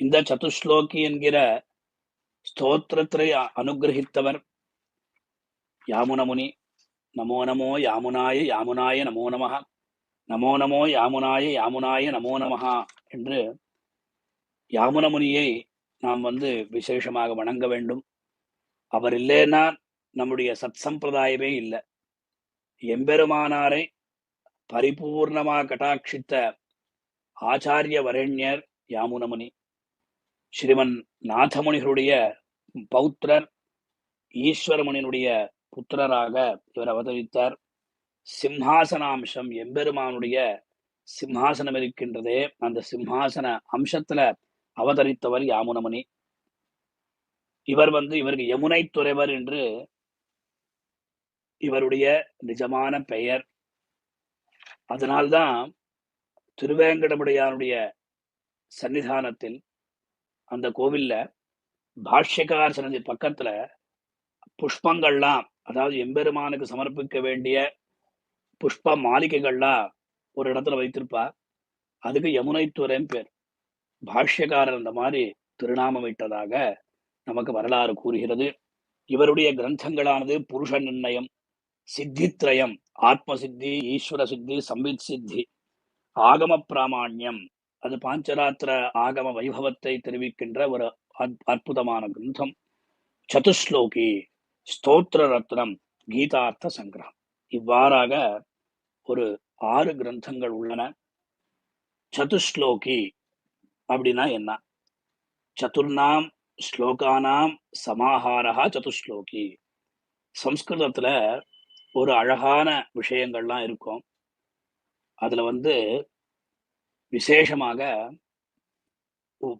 இந்த சதுஸ்லோகி என்கிற ஸ்தோத்திரத்தை அனுகிரகித்தவர் யாமுனமுனி. நமோ நமோ யாமுனாய யாமுனாய நமோ நமஹா. நமோ நமோ யாமுனாய யாமுனாய நமோ நமஹா என்று யாமுனமுனியை நாம் வந்து விசேஷமாக வணங்க வேண்டும். அவர் இல்லைன்னா நம்முடைய சத் சம்பிரதாயமே இல்லை. எம்பெருமானாரை பரிபூர்ணமாக கட்டாட்சித்த ஆச்சாரிய வரண்யர் யாமுனமுனி. ஸ்ரீமன் நாதமுனிகளுடைய பௌத்திரர் ஈஸ்வரமுனியினுடைய புத்திரராக இவர் அவதரித்தார். சிம்ஹாசனாம்சம் எம்பெருமானுடைய சிம்ஹாசனம் இருக்கின்றதே. அந்த சிம்ஹாசன அம்சத்துல அவதரித்தவர் யாமுனமுனி. இவர் வந்து இவருக்கு யமுனை துறைவர் என்று இவருடைய நிஜமான பெயர். அதனால்தான் திருவேங்கடமுடையானுடைய சன்னிதானத்தில் அந்த கோவில்ல பாஷ்யகார் சன்னதி பக்கத்துல புஷ்பங்கள்லாம் அதாவது எம்பெருமானுக்கு சமர்ப்பிக்க வேண்டிய புஷ்ப மாளிகைகள்லாம் ஒரு இடத்துல வைத்திருப்பா. அதுக்கு யமுனைத்துறைன்னு பேர். பாஷ்யக்காரர் அந்த மாதிரி திருநாமமிட்டதாக நமக்கு வரலாறு கூறுகிறது. இவருடைய கிரந்தங்களானது புருஷ நிர்ணயம் சித்தித்ரயம் ஆத்ம சித்தி ஈஸ்வர சித்தி சம்பித் சித்தி ஆகம பிராமாண்யம் அது பாஞ்சராத்திர ஆகம வைபவத்தை தெரிவிக்கின்ற ஒரு அற்புதமான கிரந்தம். சதுஸ்லோகி ஸ்தோத்திர ரத்னம் கீதார்த்த சங்கிரகம். இவ்வாறாக ஒரு ஆறு கிரந்தங்கள் உள்ளன. சதுஸ்லோகி அப்படின்னா என்ன? சதுர்ணாம் ஸ்லோகானாம் சமாஹாரா சதுஸ்லோகி சம்ஸ்கிருதத்துல ஒரு அழகான விஷயங்கள்லாம் இருக்கும். அதுல வந்து விசேஷமாக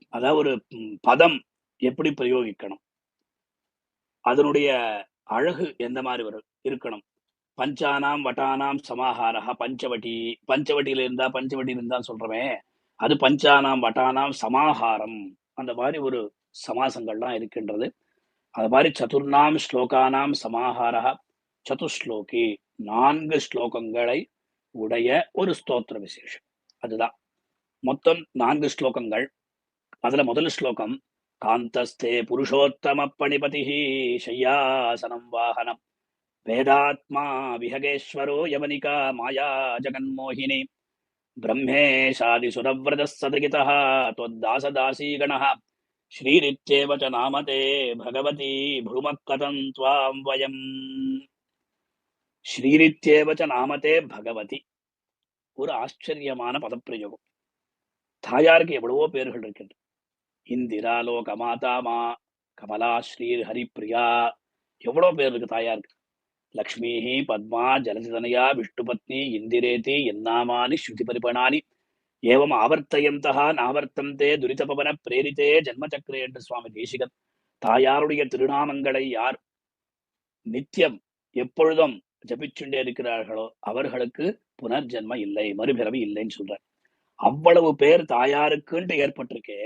அதாவது ஒரு பதம் எப்படி பிரயோகிக்கணும்? அதனுடைய அழகு எந்த மாதிரி வரும் இருக்கணும்? பஞ்சானாம் வட்டானாம் சமாஹாரா பஞ்சவட்டி பஞ்சவட்டியில இருந்தா பஞ்சவட்டி இருந்தா சொல்றமே அது பஞ்சானாம் வட்டானாம் சமாஹாரம் அந்த மாதிரி ஒரு சமாசங்கள்லாம் இருக்கின்றது. அது மாதிரி சதுர்ணாம் ஸ்லோகானாம் சமாஹாரா சதுஸ்லோகி நான்கு ஸ்லோகங்களை உடைய ஒரு ஸ்தோத்திர விசேஷம். அதுதான். மொத்தம் நான்கு ஸ்லோகங்கள் அதுல முதல் ஸ்லோகம் காந்தஸ்தே புருஷோத்தம பணிபதி சய்யாசனம் வாகனம் வேதாத்மா விஹகேஸ்வரோ யவனிகா மாயா ஜகன்மோகினி ब्रह्मेशादिसुरव्रतः सदगितः त्वद्दासदासीगणः श्रीरित्येव च नामते भगवती भ्रुमः कथम् त्वाम् वयम् ஸ்ரீரித்யேவ ச நாமதே பகவதி ஒரு ஆச்சரியமான பதப்பிரயோகம் தாயாருக்கு எவ்வளவோ பேர்கள் இருக்கின்றன இந்திரா லோக மாதாமா கமலா ஸ்ரீ ஹரிப்பிரியா எவ்வளோ பேர் இருக்கு தாயாருக்கு? லக்ஷ்மிஹி பத்மா ஜலதிதனயா விஷ்ணுபத்னி இந்திரேதி என்னாமானி ஸ்ருதி பரிபணானி ஏவம் ஆவர்த்தயந்தா நாவர்த்தந்தே துரிதபவன பிரேரித்தே ஜன்மச்சக்கரே என்று சுவாமி தேசிகன் தாயாருடைய திருநாமங்களை யார் நித்தியம் எப்பொழுதும் ஜபிச்சுண்டே இருக்கிறார்களோ அவர்களுக்கு புனர்ஜென்ம இல்லை மறுபிறவி இல்லைன்னு சொல்றார். அவ்வளவு பேர் தாயாருக்குன்ட்டு ஏற்பட்டிருக்கே.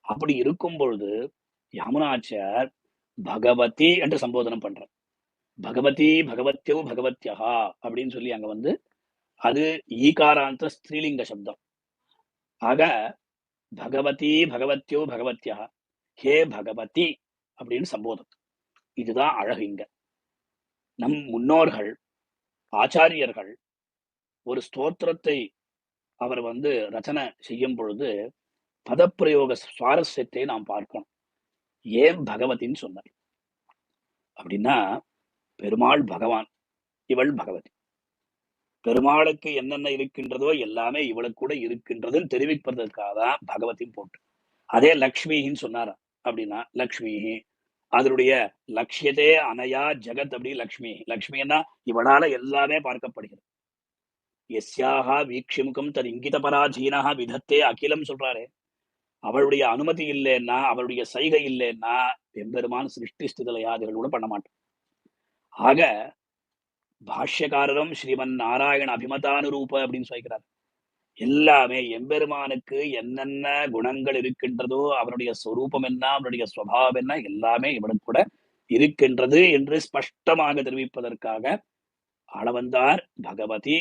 அப்படி இருக்கும் பொழுது யமுனாச்சார் பகவதி என்று சம்போதனம் பண்றார். பகவதி பகவத்யோ பகவத்யா அப்படின்னு சொல்லி அங்க வந்து அது ஈகாராந்த ஸ்திரீலிங்க சப்தம். ஆக பகவதி பகவத்யோ பகவத்யா ஹே பகவதி அப்படின்னு சம்போதம். இதுதான் அழகு இங்க. நம் முன்னோர்கள் ஆச்சாரியர்கள் ஒரு ஸ்தோத்திரத்தை அவர் வந்து ரச்சனை செய்யும் பொழுது பதப்பிரயோக சுவாரஸ்யத்தை நாம் பார்க்கணும். ஏன் பகவதின்னு சொன்னார். அப்படின்னா பெருமாள் பகவான் இவள் பகவதி. பெருமாளுக்கு என்னென்ன இருக்கின்றதோ எல்லாமே இவளுக்கு கூட இருக்கின்றதுன்னு தெரிவிப்பதற்காக தான் பகவதின்னு போட்டு. அதே லக்ஷ்மின்னு சொன்னாரா? அப்படின்னா லக்ஷ்மி அதனுடைய லட்சியதே அனையா ஜெகத் அப்படி லக்ஷ்மி. லக்ஷ்மின்னா இவளால எல்லாமே பார்க்கப்படுகிறது. எஸ்யாகா வீக்ஷிமுகம் தன் இங்கித பராதீனா விதத்தே அகிலம் சொல்றாரு. அவளுடைய அனுமதி இல்லைன்னா அவளுடைய சைகை இல்லைன்னா எம்பெருமான் சிருஷ்டி ஸ்திதலையாதிகள் கூட பண்ண மாட்டான். ஆக பாஷ்யக்காரரும் ஸ்ரீமன் நாராயண அபிமதானுரூப அப்படின்னு சொல்லிக்கிறார். எல்லாமே எம்பெருமானுக்கு என்னென்ன குணங்கள் இருக்கின்றதோ அவருடைய ஸ்வரூபம் என்ன அவருடைய சுவாவம் என்ன எல்லாமே இவனுக்கு கூட இருக்கின்றது என்று ஸ்பஷ்டமாக தெரிவிப்பதற்காக ஆளவந்தார் பகவதி